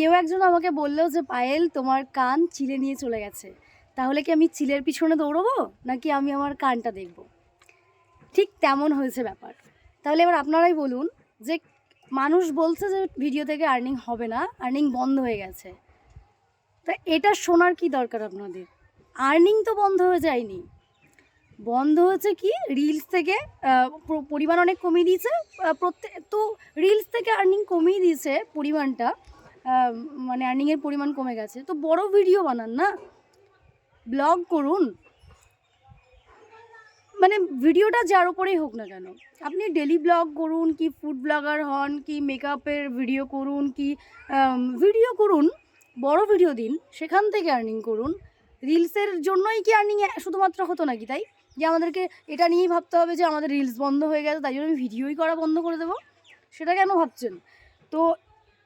কেউ একজন আমাকে বলল যে, পায়েল, তোমার কান চিলে নিয়ে চলে গেছে। তাহলে কি আমি চিলের পিছনে দৌড়বো? নাকি আমি আমার কানটা দেখব? ঠিক তেমন হয়েছে ব্যাপার। তাহলে এবার আপনারাই বলুন যে, মানুষ বলছে যে, ভিডিও থেকে আর্নিং হবে না, আর্নিং বন্ধ হয়ে গেছে। তা এটা শোনার কি দরকার আপনাদের? আর্নিং তো বন্ধ হয়ে যায়নি। বন্ধ হয়েছে কি? রিলস থেকে পরিমাণ অনেক কমিয়ে দিয়েছে। প্রত্যেক তো রিলস থেকে আর্নিং কমিয়ে দিয়েছে পরিমাণটা। মানে আর্নিংয়ের পরিমাণ কমে গেছে। তো বড় ভিডিও বানান না? ব্লগ করুন। মানে ভিডিওটা যার উপরেই হোক না কেন। আপনি ডেলি ব্লগ করুন, কি ফুড ব্লগার হন, কি মেকআপের ভিডিও করুন, কি ভিডিও করুন, বড় ভিডিও দিন, সেখান থেকে আর্নিং করুন। রিলসের জন্যই কি আর্নিং শুধুমাত্র হতো নাকি তাই? যে আমাদেরকে এটা নিয়েই ভাবতে হবে যে আমাদের রিলস বন্ধ হয়ে গেছে, তাই জন্য আমি ভিডিওই করা বন্ধ করে দেবো। সেটা কেন ভাবছেন? তো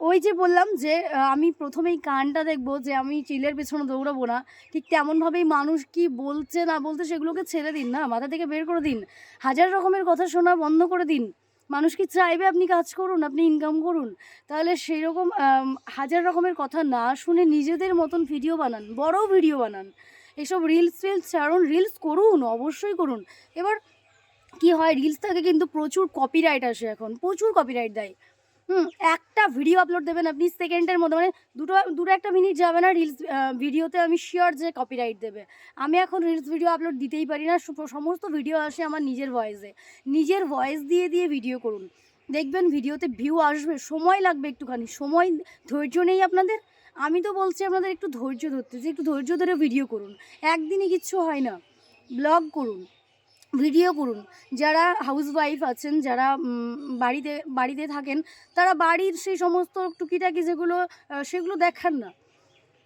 ওই যে বললাম যে আমি প্রথমেই কানটা দেখব যে আমি চিলের পেছনে দৌড়াবো না। ঠিক তেমনভাবেই মানুষ কি বলছে না বলতে সেগুলোকে ছেড়ে দিন না, মাথা থেকে বের করে দিন। হাজার রকমের কথা শোনা বন্ধ করে দিন। মানুষ কি চাইবে আপনি কাজ করুন, আপনি ইনকাম করুন? তাহলে সেই রকম হাজার রকমের কথা না শুনে নিজেদের মতন ভিডিও বানান, বড় ভিডিও বানান। এসব রিলস ফিলস ছাড়ুন রিলস করুন, অবশ্যই করুন। এবার কি হয় রিলস থেকে কিন্তু প্রচুর কপিরাইট আসে এখন, প্রচুর কপিরাইট দেয়। হুম, একটা ভিডিও আপলোড দেবেন আপনি সেকেন্ডের মধ্যে মানে দুটো দুটো একটা মিনিট যাবে না রিলস ভিডিওতে আমি শিওর যে কপিরাইট দেবে। আমি এখন রিলস ভিডিও আপলোড দিতেই পারি না সমস্ত ভিডিও আসে আমার নিজের ভয়েসে নিজের ভয়েস দিয়ে দিয়ে ভিডিও করুন। দেখবেন ভিডিওতে ভিউ আসবে, সময় লাগবে একটুখানি, সময়, ধৈর্য নেই আপনাদের। আমি তো বলছি আপনাদের একটু ধৈর্য ধরতে, যে একটু ধৈর্য ধরে ভিডিও করুন। একদিনে কিচ্ছু হয় না। ব্লগ করুন। ভিডিও করুন। যারা হাউসওয়াইফ আছেন, যারা বাড়িতে বাড়িতে থাকেন, তারা বাড়ির সেই সমস্ত টুকিটাকি যেগুলো সেগুলো দেখান না।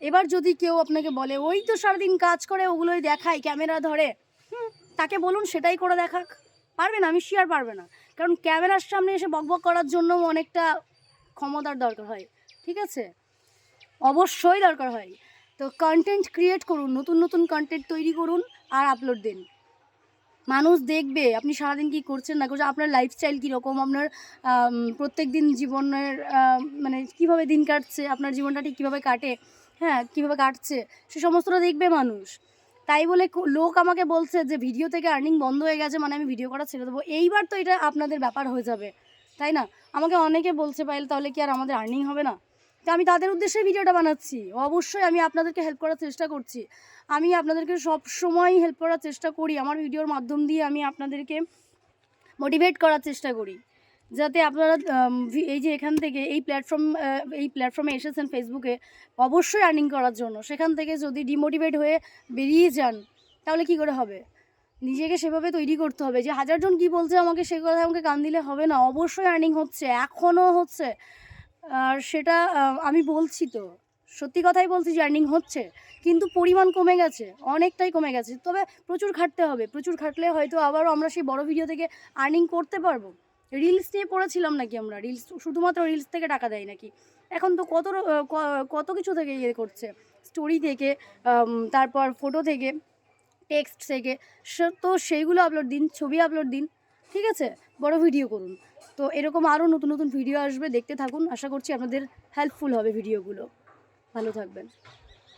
এবার যদি কেউ আপনাকে বলে, ওই তো সারাদিন কাজ করে, ওগুলোই দেখায় ক্যামেরা ধরে। তাকে বলুন, সেটাই করে দেখাক। পারবে না আমি শিয়ার পারবে না। কারণ ক্যামেরার সামনে এসে বকবক করার জন্য অনেকটা ক্ষমতার দরকার হয়। ঠিক আছে? অবশ্যই দরকার হয়। তো কন্টেন্ট ক্রিয়েট করুন, নতুন নতুন কন্টেন্ট তৈরি করুন আর আপলোড দিন। মানুষ দেখবে, আপনি সারাদিন কি করছেন না করছেন, আপনার লাইফস্টাইল কীরকম, আপনার প্রত্যেক দিন জীবনের মানে কীভাবে দিন কাটছে, আপনার জীবনটা ঠিক কীভাবে কাটে হ্যাঁ কীভাবে কাটছে, সে সমস্তটা দেখবে মানুষ। তাই বলে লোক আমাকে বলছে যে, ভিডিও থেকে আর্নিং বন্ধ হয়ে গেছে মানে আমি ভিডিও করা ছেড়ে দেবো? এইবার তো এটা আপনাদের ব্যাপার হয়ে যাবে, তাই না? আমাকে অনেকে বলছে পাইলে তাহলে কি আর আমাদের আর্নিং হবে না? তো আমি তাদের উদ্দেশ্যে ভিডিওটা বানাচ্ছি। অবশ্যই আমি আপনাদেরকে হেল্প করার চেষ্টা করছি। আমি আপনাদেরকে সব সময় হেল্প করার চেষ্টা করি। আমার ভিডিওর মাধ্যম দিয়ে আমি আপনাদেরকে মোটিভেট করার চেষ্টা করি। যাতে আপনারা এই যে এখান থেকে এই প্ল্যাটফর্ম এই প্ল্যাটফর্মে এসেছেন ফেসবুকে অবশ্যই আর্নিং করার জন্য। সেখান থেকে যদি ডিমোটিভেট হয়ে বেরিয়ে যান, তাহলে কি করে হবে? নিজেকে সেভাবে তৈরি করতে হবে। যে হাজারজন কি বলছে আমাকে, সে কথা আমাকে কান দিলে হবে না। অবশ্যই আর্নিং হচ্ছে। এখনও হচ্ছে। আর সেটা আমি বলছি তো। সত্যি কথাই বলছি যে আর্নিং হচ্ছে, কিন্তু পরিমাণ কমে গেছে, অনেকটাই কমে গেছে। তবে প্রচুর খাটতে হবে, প্রচুর খাটলে হয়তো আবারও আমরা সেই বড় ভিডিও থেকে আর্নিং করতে পারব। রিলস নিয়ে পড়েছিলাম নাকি আমরা? রিলস শুধুমাত্র রিলস থেকে টাকা দেয় নাকি? এখন তো কত কত কিছু থেকে ইয়ে করছে। স্টোরি থেকে তারপর ফটো থেকে টেক্সট থেকে তো সেইগুলো আপলোড দিন, ছবি আপলোড দিন, ঠিক আছে? বড় ভিডিও করুন। তো এরকম আরও নতুন নতুন ভিডিও আসবে, দেখতে থাকুন। আশা করছি আপনাদের হেল্পফুল হবে ভিডিওগুলো ভালো থাকবেন।